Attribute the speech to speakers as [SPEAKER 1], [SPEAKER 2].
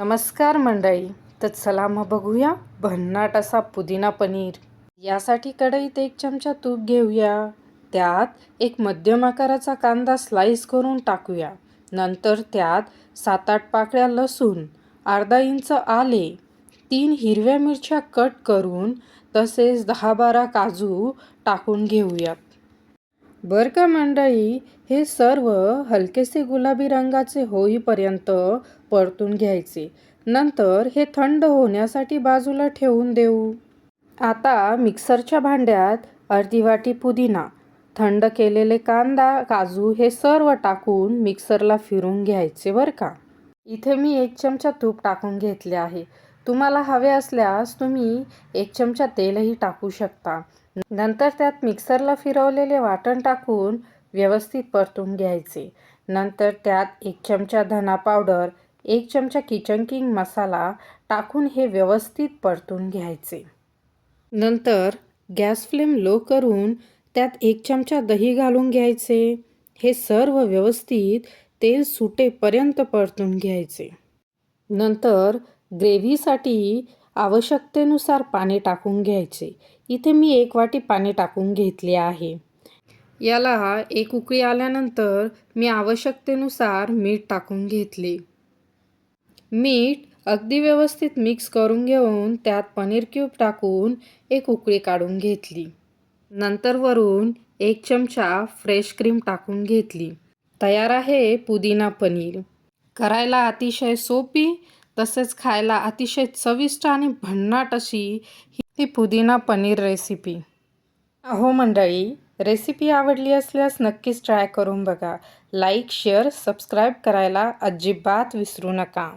[SPEAKER 1] नमस्कार मंडळी तर चला मग बघूया भन्नाट असा पुदिना पनीर. यासाठी कढईत एक चमचा तूप घेऊया. त्यात एक मध्यम आकाराचा कांदा स्लाईस करून टाकूया. नंतर त्यात सात आठ पाकळ्या लसूण अर्धा इंच आले तीन हिरव्या मिरच्या कट करून तसेच दहा बारा काजू टाकून घेऊयात बर का मंडळी हे सर्व हलकेसे गुलाबी रंगाचे होईपर्यंत परतून घ्यायचे. नंतर हे थंड होण्यासाठी बाजूला ठेवून देऊ. आता मिक्सरच्या भांड्यात अर्धी वाटी पुदिना थंड केलेले कांदा काजू हे सर्व टाकून मिक्सरला फिरून घ्यायचे बरं का? इथे मी एक चमचा तूप टाकून घेतले आहे. तुम्हाला हवे असल्यास तुम्ही एक चमचा तेलही टाकू शकता. नंतर त्यात मिक्सरला फिरवलेले वाटण टाकून व्यवस्थित परतून घ्यायचे. नंतर त्यात एक चमचा धना पावडर एक चमचा किचन किंग मसाला टाकून हे व्यवस्थित परतून घ्यायचे. नंतर गॅस फ्लेम लो करून त्यात एक चमचा दही घालून घ्यायचे. हे सर्व व्यवस्थित तेल सुटेपर्यंत परतून घ्यायचे. नंतर ग्रेव्हीसाठी आवश्यकतेनुसार पाणी टाकून घ्यायचे. इथे मी एक वाटी पाणी टाकून घेतले आहे. याला एक उकळी आल्यानंतर मी आवश्यकतेनुसार मीठ टाकून घेतले. मीठ अगदी व्यवस्थित मिक्स करून घेऊन त्यात पनीर क्यूब टाकून एक उकळी काढून घेतली. नंतर वरून एक चमचा फ्रेश क्रीम टाकून घेतली. तयार आहे पुदिना पनीर. करायला अतिशय सोपी तसेच खायला अतिशय चविष्ट आणि भन्नाट अशी ही पुदिना पनीर रेसिपी अहो मंडळी रेसिपी आवडली असल्यास नक्कीच ट्राय करून बघा. लाईक शेअर सबस्क्राईब करायला अजिबात विसरू नका.